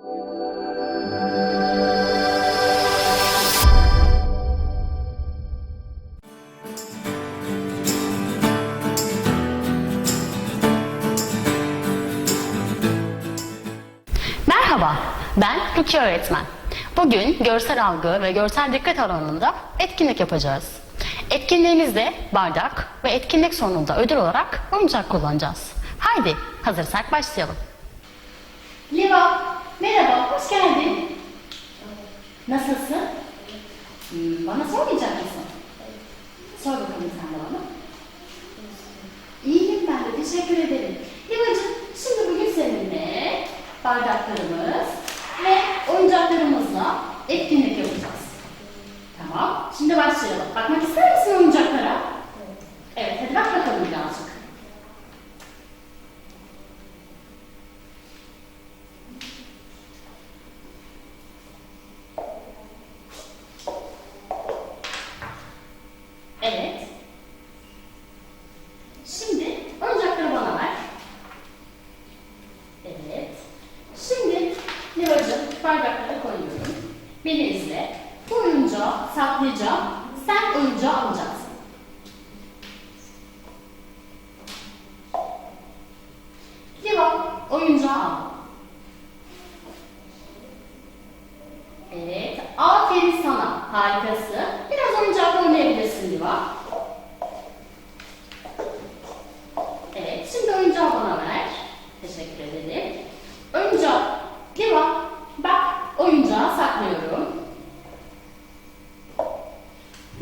Merhaba, ben Rukiye öğretmen. Bugün görsel algı ve görsel dikkat alanında etkinlik yapacağız. Etkinliğimizde bardak ve etkinlik sonunda ödül olarak oyuncak kullanacağız. Haydi, hazırsak başlayalım. Liva, merhaba, hoş geldin. Nasılsın? Hmm, bana sormayacak mısın? Sor bakalım sen de bana. İyiyim ben de, teşekkür ederim. Livacığım, şimdi bugün seninle bardaklarımız ve oyuncaklarımızla etkinlik yapacağız. Tamam, şimdi başlayalım. Bakmak ister misin oyuncaklara? Evet, hadi bak bakalım birazcık. Evet. Şimdi oyuncakları bana ver. Evet. Şimdi Livacığım bardaklara koyuyorum. Beni izle. Bu saklayacağım. Sen oyuncağı alacaksın. Liva oyuncağı al. Evet. Aferin sana. Harikasın. Biraz oyuncakla oynayabilirsin Liva. Evet, şimdi oyuncağı bana ver. Teşekkür ederim. Oyuncak, Liva, bak oyuncağı saklıyorum.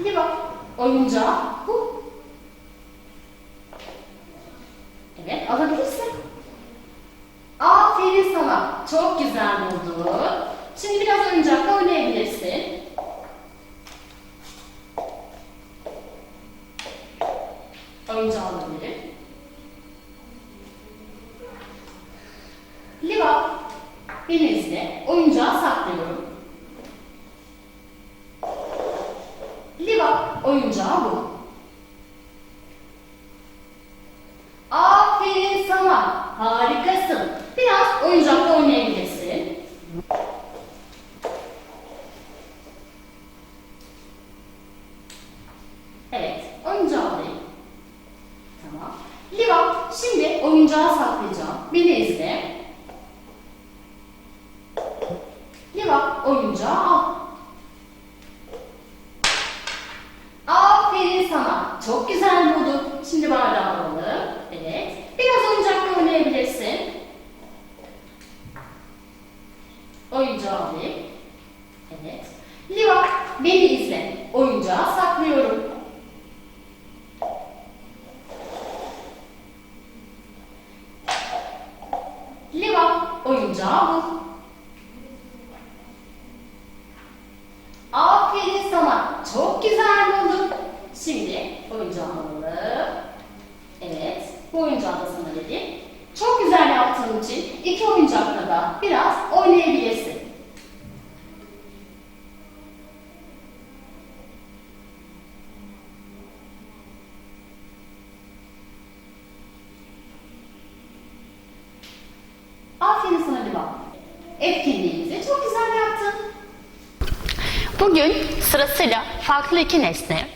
Liva, oyuncağı bu. Evet, alabilirsin. Aferin sana. Çok güzel buldun. Şimdi biraz oyuncakla oynayabilirsin. Oyuncağı alabilirim. Liva, beni izle. Oyuncağı saklıyorum. Liva, oyuncağı bu. Aferin sana. Harikasın. Biraz oyuncakla oynayabilirsin. Evet, oyuncağı alayım. Tamam. Liva, şimdi oyuncağı saklayacağım. Beni izle. Liva, oyuncağı al. Aferin sana. Çok güzel buldun. Şimdi bardağı alalım. Evet. Biraz oyuncakla oynayabilirsin. Oyuncağı alayım. Evet. Liva, beni izle. Oyuncağı saklıyorum. Liva, oyuncağı bul. Aferin sana. Çok güzel buldun. Şimdi oyuncağı alalım. Evet, bu oyuncağı da sana vereyim. Çok güzel yaptığın için iki oyuncakla da biraz oynayabilirsin. Aferin sana Liva. Etkinliğimizi çok güzel yaptın. Bugün sırasıyla farklı iki nesne,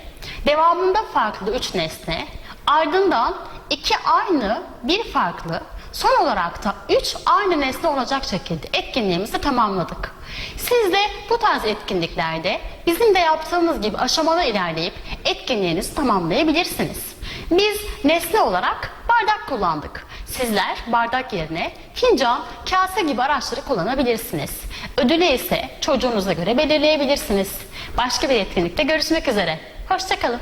devamında farklı üç nesne, ardından iki aynı, bir farklı, son olarak da üç aynı nesne olacak şekilde etkinliğimizi tamamladık. Siz de bu tarz etkinliklerde bizim de yaptığımız gibi aşamalı ilerleyip etkinliğinizi tamamlayabilirsiniz. Biz nesne olarak bardak kullandık. Sizler bardak yerine fincan, kase gibi araçları kullanabilirsiniz. Ödülü ise çocuğunuza göre belirleyebilirsiniz. Başka bir etkinlikte görüşmek üzere. Hoşçakalın.